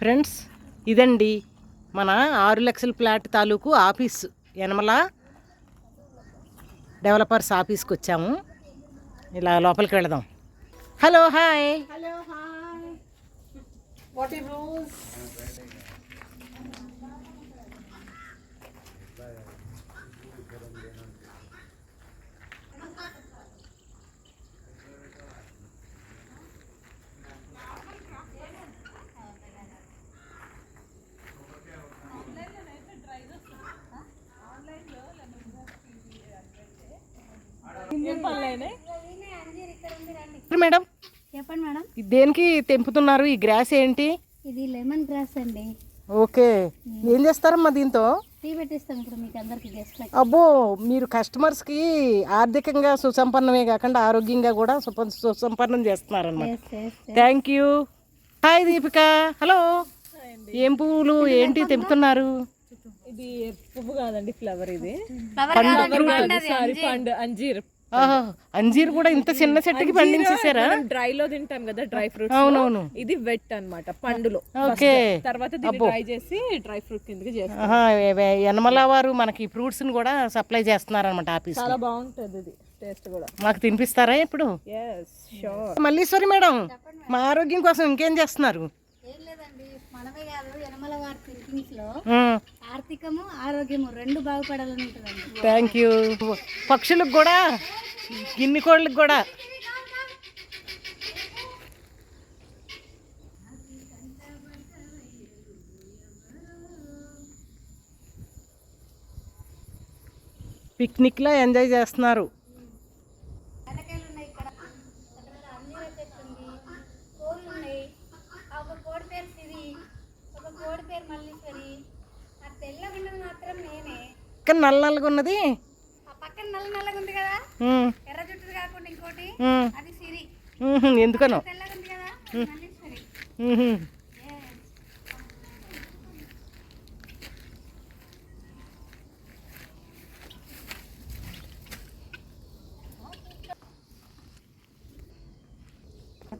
Friends ఇదండి మన ఆరు లక్షల ప్లాట్ తాలూకు ఆఫీస్. యనమల డెవలపర్స్ ఆఫీస్కి వచ్చాము. ఇలా లోపలికి వెళదాం. Hello hi. Hello, hi. What madam. చెప్పండి మేడం. దేనికి తెంపుతున్నారు? ఈ గ్రాస్ ఏంటి? ఇది లెమన్ గ్రాస్ అండి. ఓకే. ఏం చేస్తారమ్మా దీంతో? టీ పెట్టిస్తాం ఇప్పుడు మీకు అందరికి గెస్ట్ అబ్బో మీరు కస్టమర్స్కి ఆర్థికంగా సుసంపన్నమే కాకుండా ఆరోగ్యంగా కూడా సుప సుసంపన్నం చేస్తున్నారన్నమాట. Thank you hi Deepika hello ఏం పువ్వులు? ఏంటి తెంపుతున్నారు? ఇది పువ్వు కాదండి ఫ్లవర్ ఇది. పండు సారీ పండు అంజీర్. అంజీర్ కూడా ఇంత చిన్న చెట్టుకి పండించేసారా డ్రై లో తింటాం కదా డ్రై ఫ్రూట్ అవునవును. ఇది వెట్ అన్నమాట పండులో ఓకే. తర్వాత డ్రై చేసి డ్రై ఫ్రూట్ కిందకి యనమల వారు మనకి ఫ్రూట్స్ని కూడా సప్లై చేస్తున్నారనమాట ఆఫీస్ చాలా బాగుంటుంది ఇది టేస్ట్ కూడా. మాకు తినిపిస్తారా ఇప్పుడు? మల్లీశ్వరి మేడం మా ఆరోగ్యం కోసం ఇంకేం చేస్తున్నారు? ఏం లేదండి మనమే కాదు యనమల వారి థింకింగ్స్లో. ఆర్థికము ఆరోగ్యము రెండు బాగుపడాలని ఉంటుందండి. థ్యాంక్ యూ పక్షులకు కూడా గిన్ని కోళ్ళకి కూడా. పిక్నిక్లో ఎంజాయ్ చేస్తున్నారు బెండకాయలు ఉన్నాయి ఇక్కడ తర్వాత అంజీర చెట్టు ఉంది కోళ్ళు ఉన్నాయి ఒక కోడి పేరు సిరి ఒక కోడి పేరు మల్లీశ్వరి ఆ తెల్లగుండదు మాత్రం నేనే ఇక్కడ నల్ల నల్లగా ఉన్నది ఆ పక్కన నల్ల నల్లగా ఉంది కదా ఎర్ర జుట్టుది కాకుండా ఇంకోటి అది సిరి. ఎందుకనో. తెల్లగా ఉంది కదా.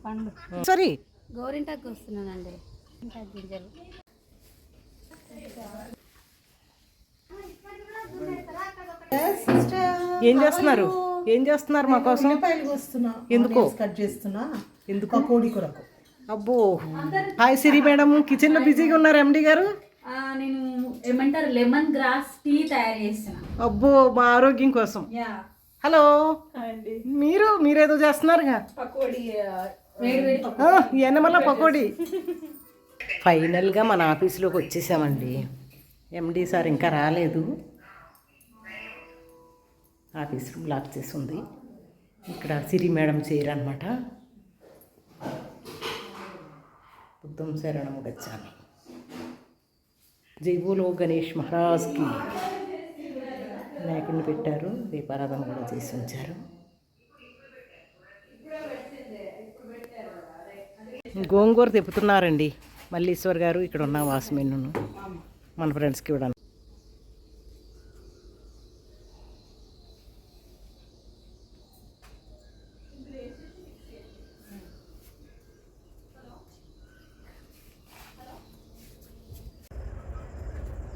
పండు. సరే. గోరింటాకు వస్తున్నానండి. గింజలు. ఏం చేస్తున్నారు? ఏం చేస్తున్నారు మా కోసం? ఎందుకో? కట్ చేస్తున్నా. ఎందుకు? పకోడీ కొరకు. అబ్బో. హాయ్ సిరి మేడం కిచెన్లో బిజీగా ఉన్నారు ఎండి గారు? ఆ, నేను ఏమంటారు? లెమన్ గ్రాస్ టీ తయారు చేస్తున్నా. అబ్బో మా ఆరోగ్యం కోసం. హలో. మీరు మీరేదో చేస్తున్నారుగా? పకోడీ వేడి వేడి పప్పు ఆ, ఎనమల పకోడీ. ఫైనల్గా మన ఆఫీస్లోకి వచ్చేసామండి. ఎండి సార్ ఇంకా రాలేదు. ఆఫీస్ బ్లాక్ చేసి ఉంది ఇక్కడ సిరి మేడం చేయరనమాట బుద్ధం శరణం గచ్చామి. జైబులో గణేష్ మహారాజ్కి. వినాయకుడిని పెట్టారు. దీపారాధన కూడా చేసి ఉంచారు. గోంగూర తిప్పుతున్నారండి. మల్లీశ్వర్ గారు ఇక్కడ ఉన్న వాసుమేను మన ఫ్రెండ్స్కి ఇవ్వడానికి.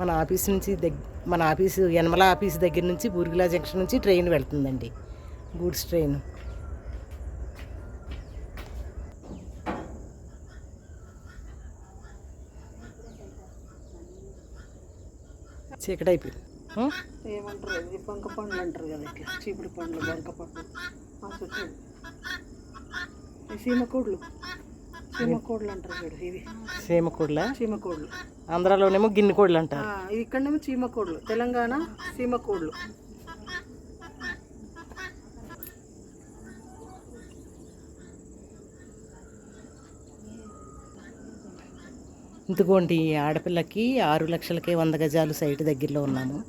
మన ఆఫీస్ నుంచి దగ్ మన ఆఫీసు యనమల ఆఫీస్ దగ్గర నుంచి బూర్గిలా జంక్షన్ నుంచి ట్రైన్ వెళ్తుందండి. Goods train. చీకటి అయిపోయింది? ఏమంటారు? ఇది బంక పండ్లు అంటారు కదా ఇట్లా. చీపుడు పండ్లు బంక పండ్లు. చుట్టూ. సీమకోడ్లు. సీమకోడ్లు అంటారు చూడు ఇవి. సీమకోడ్ల? చీమకోడ్లు ఆంధ్రాలోనేమో గిన్నె కోళ్ళు అంటారు. ఇక్కడనేమో చీమకోడ్లు తెలంగాణ సీమకోడ్లు ఇందుకోండి ఈ ఆడపిల్లకి ఆరు లక్షలకే వంద గజాలు సైట్ దగ్గరలో ఉన్నాము.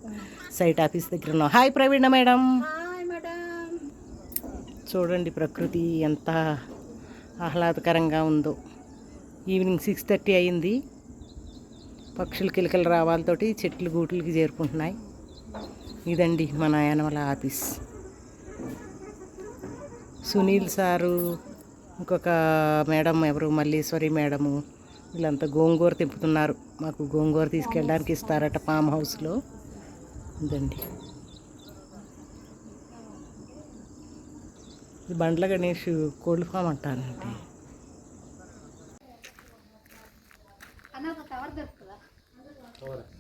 సైట్ ఆఫీస్ దగ్గర ఉన్నాం. Hi Praveena madam. చూడండి ప్రకృతి ఎంత ఆహ్లాదకరంగా ఉందో. ఈవినింగ్ సిక్స్ థర్టీ అయింది. పక్షులు కిలకల రావాలతోటి చెట్లు గూట్లకి చేరుకుంటున్నాయి. ఇదండి మన యానమల ఆఫీస్. సునీల్ సారు ఇంకొక మేడం ఎవరు? మల్లీశ్వరి మేడము. వీళ్ళంతా గోంగూర తింపుతున్నారు. మాకు గోంగూర తీసుకెళ్ళడానికి ఇస్తారట ఫామ్ హౌస్లో. ఇదండి. ఇది బండ్ల గణేష్ కోల్డ్ ఫామ్ అంటారండి. అన్న ఒక కవర్ Florida.